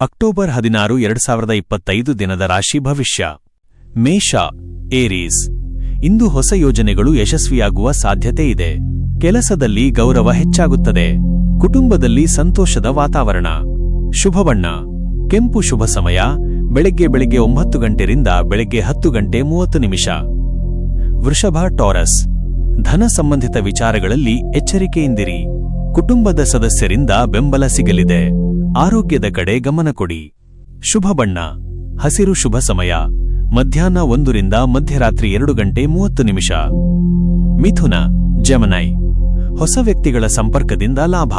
October ಹದಿನಾರು, ಎರಡ್ ಸಾವಿರದ ಇಪ್ಪತ್ತೈದು ದಿನದ ರಾಶಿ ಭವಿಷ್ಯ. ಮೇಷ, ಏರೀಸ್. ಇಂದು ಹೊಸ ಯೋಜನೆಗಳು ಯಶಸ್ವಿಯಾಗುವ ಸಾಧ್ಯತೆ ಇದೆ. ಕೆಲಸದಲ್ಲಿ ಗೌರವ ಹೆಚ್ಚಾಗುತ್ತದೆ. ಕುಟುಂಬದಲ್ಲಿ ಸಂತೋಷದ ವಾತಾವರಣ. ಶುಭವಣ್ಣ. ಕೆಂಪು ಶುಭ ಸಮಯ. ಬೆಳಗ್ಗೆ ಬೆಳಗ್ಗೆ ಒಂಬತ್ತು ಗಂಟೆರಿಂದ ಬೆಳಗ್ಗೆ ಹತ್ತು ಗಂಟೆ ಮೂವತ್ತು ನಿಮಿಷ. ವೃಷಭ, ಟಾರಸ್. ಧನ ಸಂಬಂಧಿತ ವಿಚಾರಗಳಲ್ಲಿ ಎಚ್ಚರಿಕೆಯಿಂದಿರಿ. ಕುಟುಂಬದ ಸದಸ್ಯರಿಂದ ಬೆಂಬಲ ಸಿಗಲಿದೆ. ಆರೋಗ್ಯದ ಕಡೆ ಗಮನ ಕೊಡಿ. ಶುಭ ಬಣ್ಣ. ಹಸಿರು ಶುಭ ಸಮಯ. ಮಧ್ಯಾಹ್ನ ಒಂದರಿಂದ ಮಧ್ಯರಾತ್ರಿ ಎರಡು ಗಂಟೆ ಮೂವತ್ತು ನಿಮಿಷ. ಮಿಥುನ, ಜಮನೈ. ಹೊಸ ವ್ಯಕ್ತಿಗಳ ಸಂಪರ್ಕದಿಂದ ಲಾಭ.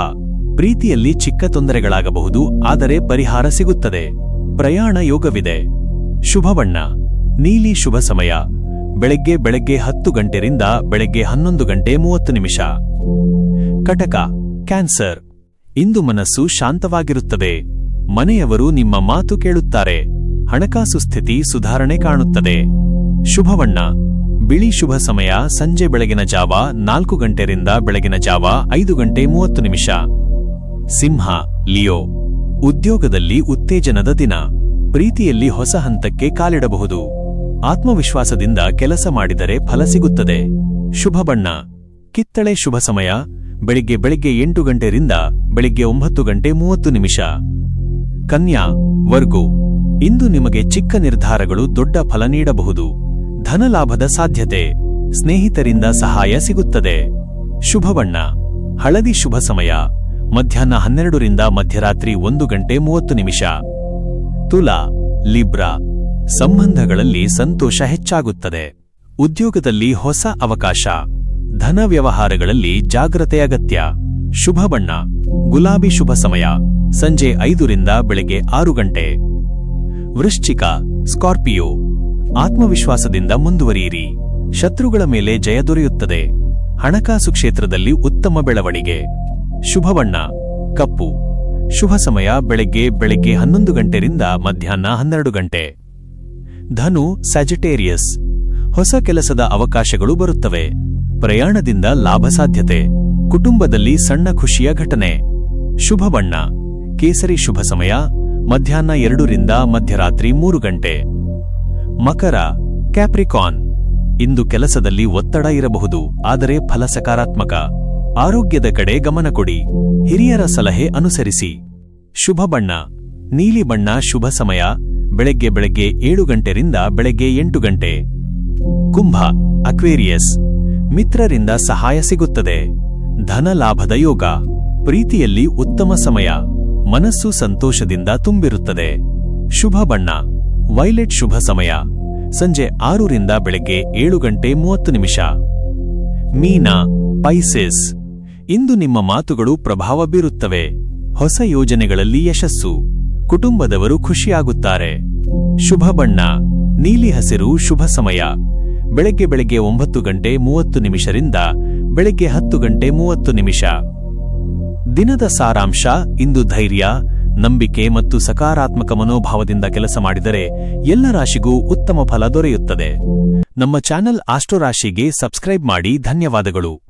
ಪ್ರೀತಿಯಲ್ಲಿ ಚಿಕ್ಕ ತೊಂದರೆಗಳಾಗಬಹುದು, ಆದರೆ ಪರಿಹಾರ ಸಿಗುತ್ತದೆ. ಪ್ರಯಾಣ ಯೋಗವಿದೆ. ಶುಭ ಬಣ್ಣ. ನೀಲಿ ಶುಭ ಸಮಯ. ಬೆಳಗ್ಗೆ ಬೆಳಗ್ಗೆ ಹತ್ತು ಗಂಟೆರಿಂದ ಬೆಳಗ್ಗೆ ಹನ್ನೊಂದು ಗಂಟೆ ಮೂವತ್ತು ನಿಮಿಷ. ಕಟಕ. ಕ್ಯಾನ್ಸರ್. ಇಂದು ಮನಸ್ಸು ಶಾಂತವಾಗಿರುತ್ತದೆ. ಮನೆಯವರು ನಿಮ್ಮ ಮಾತು ಕೇಳುತ್ತಾರೆ. ಹಣಕಾಸು ಸ್ಥಿತಿ ಸುಧಾರಣೆ ಕಾಣುತ್ತದೆ. ಶುಭವಣ್ಣ. ಬಿಳಿ ಶುಭ ಸಮಯ ಸಂಜೆ ಬೆಳಗಿನ ಜಾವ ನಾಲ್ಕು ಗಂಟೆರಿಂದ ಬೆಳಗಿನ ಜಾವ ಐದು ಗಂಟೆ ಮೂವತ್ತು ನಿಮಿಷ. ಸಿಂಹ, ಲಿಯೋ. ಉದ್ಯೋಗದಲ್ಲಿ ಉತ್ತೇಜನದ ದಿನ. ಪ್ರೀತಿಯಲ್ಲಿ ಹೊಸ ಹಂತಕ್ಕೆ ಕಾಲಿಡಬಹುದು. ಆತ್ಮವಿಶ್ವಾಸದಿಂದ ಕೆಲಸ ಮಾಡಿದರೆ ಫಲ ಸಿಗುತ್ತದೆ. ಶುಭ ಬಣ್ಣ ಕಿತ್ತಳೆ ಶುಭ ಸಮಯ. ಬೆಳಿಗ್ಗೆ ಬೆಳಿಗ್ಗೆ ಎಂಟು ಗಂಟೆರಿಂದ ಬೆಳಿಗ್ಗೆ ಒಂಬತ್ತು ಗಂಟೆ ಮೂವತ್ತು ನಿಮಿಷ. ಕನ್ಯಾ, ವರ್ಗು, ಇಂದು ನಿಮಗೆ ಚಿಕ್ಕ ನಿರ್ಧಾರಗಳು ದೊಡ್ಡ ಫಲ ನೀಡಬಹುದು. ಧನಲಾಭದ ಸಾಧ್ಯತೆ, ಸ್ನೇಹಿತರಿಂದ ಸಹಾಯ ಸಿಗುತ್ತದೆ. ಶುಭವಣ್ಣ, ಹಳದಿ ಶುಭ ಸಮಯ, ಮಧ್ಯಾಹ್ನ ಹನ್ನೆರಡರಿಂದ ಮಧ್ಯರಾತ್ರಿ ಒಂದು ಗಂಟೆ ಮೂವತ್ತು ನಿಮಿಷ. ತುಲಾ, ಲಿಬ್ರಾ, ಸಂಬಂಧಗಳಲ್ಲಿ ಸಂತೋಷ ಹೆಚ್ಚಾಗುತ್ತದೆ. ಉದ್ಯೋಗದಲ್ಲಿ ಹೊಸ ಅವಕಾಶ. ಧನ ವ್ಯವಹಾರಗಳಲ್ಲಿ ಜಾಗ್ರತೆ ಅಗತ್ಯ. ಶುಭ ಬಣ್ಣ. ಗುಲಾಬಿ ಶುಭ ಸಮಯ. ಸಂಜೆ ಐದರಿಂದ ಬೆಳಗ್ಗೆ ಆರು ಗಂಟೆ. ವೃಶ್ಚಿಕ, ಸ್ಕಾರ್ಪಿಯೋ. ಆತ್ಮವಿಶ್ವಾಸದಿಂದ ಮುಂದುವರಿಯಿರಿ. ಶತ್ರುಗಳ ಮೇಲೆ ಜಯ ದೊರೆಯುತ್ತದೆ. ಹಣಕಾಸು ಕ್ಷೇತ್ರದಲ್ಲಿ ಉತ್ತಮ ಬೆಳವಣಿಗೆ. ಶುಭವಣ್ಣ ಕಪ್ಪು. ಶುಭ ಸಮಯ ಬೆಳಗ್ಗೆ ಬೆಳಗ್ಗೆ ಹನ್ನೊಂದು ಗಂಟೆರಿಂದ ಮಧ್ಯಾಹ್ನ ಹನ್ನೆರಡು ಗಂಟೆ. ಧನು ಸ್ಯಾಜಿಟೇರಿಯಸ್ ಹೊಸ ಕೆಲಸದ ಅವಕಾಶಗಳು ಬರುತ್ತವೆ. ಪ್ರಯಾಣದಿಂದ ಲಾಭ ಸಾಧ್ಯತೆ. ಕುಟುಂಬದಲ್ಲಿ ಸಣ್ಣ ಖುಷಿಯ ಘಟನೆ. ಶುಭ ಬಣ್ಣ. ಕೇಸರಿ ಶುಭ ಸಮಯ. ಮಧ್ಯಾಹ್ನ ಎರಡರಿಂದ ಮಧ್ಯರಾತ್ರಿ ಮೂರು ಗಂಟೆ. ಮಕರ. ಕ್ಯಾಪ್ರಿಕಾನ್. ಇಂದು ಕೆಲಸದಲ್ಲಿ ಒತ್ತಡ ಇರಬಹುದು, ಆದರೆ ಫಲ ಸಕಾರಾತ್ಮಕ. ಆರೋಗ್ಯದ ಕಡೆ ಗಮನ ಕೊಡಿ. ಹಿರಿಯರ ಸಲಹೆ ಅನುಸರಿಸಿ. ಶುಭ ಬಣ್ಣ. ನೀಲಿ ಬಣ್ಣ ಶುಭ ಸಮಯ. ಬೆಳಗ್ಗೆ ಬೆಳಗ್ಗೆ ಏಳು ಗಂಟೆರಿಂದ ಬೆಳಗ್ಗೆ ಎಂಟು ಗಂಟೆ. ಕುಂಭ. ಅಕ್ವೇರಿಯಸ್. ಮಿತ್ರರಿಂದ ಸಹಾಯ ಸಿಗುತ್ತದೆ. ಧನ ಲಾಭದ ಯೋಗ. ಪ್ರೀತಿಯಲ್ಲಿ ಉತ್ತಮ ಸಮಯ. ಮನಸ್ಸು ಸಂತೋಷದಿಂದ ತುಂಬಿರುತ್ತದೆ. ಶುಭ ಬಣ್ಣ. ವೈಲೆಟ್ ಶುಭ ಸಮಯ. ಸಂಜೆ ಆರರಿಂದ ಬೆಳಗ್ಗೆ ಏಳು ಗಂಟೆ ಮೂವತ್ತು ನಿಮಿಷ. ಮೀನಾ, ಪೈಸೆಸ್. ಇಂದು ನಿಮ್ಮ ಮಾತುಗಳು ಪ್ರಭಾವ ಬೀರುತ್ತವೆ. ಹೊಸ ಯೋಜನೆಗಳಲ್ಲಿ ಯಶಸ್ಸು. ಕುಟುಂಬದವರು ಖುಷಿಯಾಗುತ್ತಾರೆ. ಶುಭ ಬಣ್ಣ. ನೀಲಿ ಹಸಿರು ಶುಭ ಸಮಯ. ಬೆಳಗ್ಗೆ ಬೆಳಗ್ಗೆ ಒಂಬತ್ತು ಗಂಟೆ ಮೂವತ್ತು ನಿಮಿಷರಿಂದ ಬೆಳಗ್ಗೆ ಹತ್ತು ಗಂಟೆ ಮೂವತ್ತು ನಿಮಿಷ. ದಿನದ ಸಾರಾಂಶ, ಇಂದು ಧೈರ್ಯ, ನಂಬಿಕೆ ಮತ್ತು ಸಕಾರಾತ್ಮಕ ಮನೋಭಾವದಿಂದ ಕೆಲಸ ಮಾಡಿದರೆ ಎಲ್ಲ ರಾಶಿಗೂ ಉತ್ತಮ ಫಲ ದೊರೆಯುತ್ತದೆ. ನಮ್ಮ ಚಾನೆಲ್ ಆಸ್ಟ್ರೋ ರಾಶಿಗೆ ಸಬ್ಸ್ಕ್ರೈಬ್ ಮಾಡಿ ಧನ್ಯವಾದಗಳು.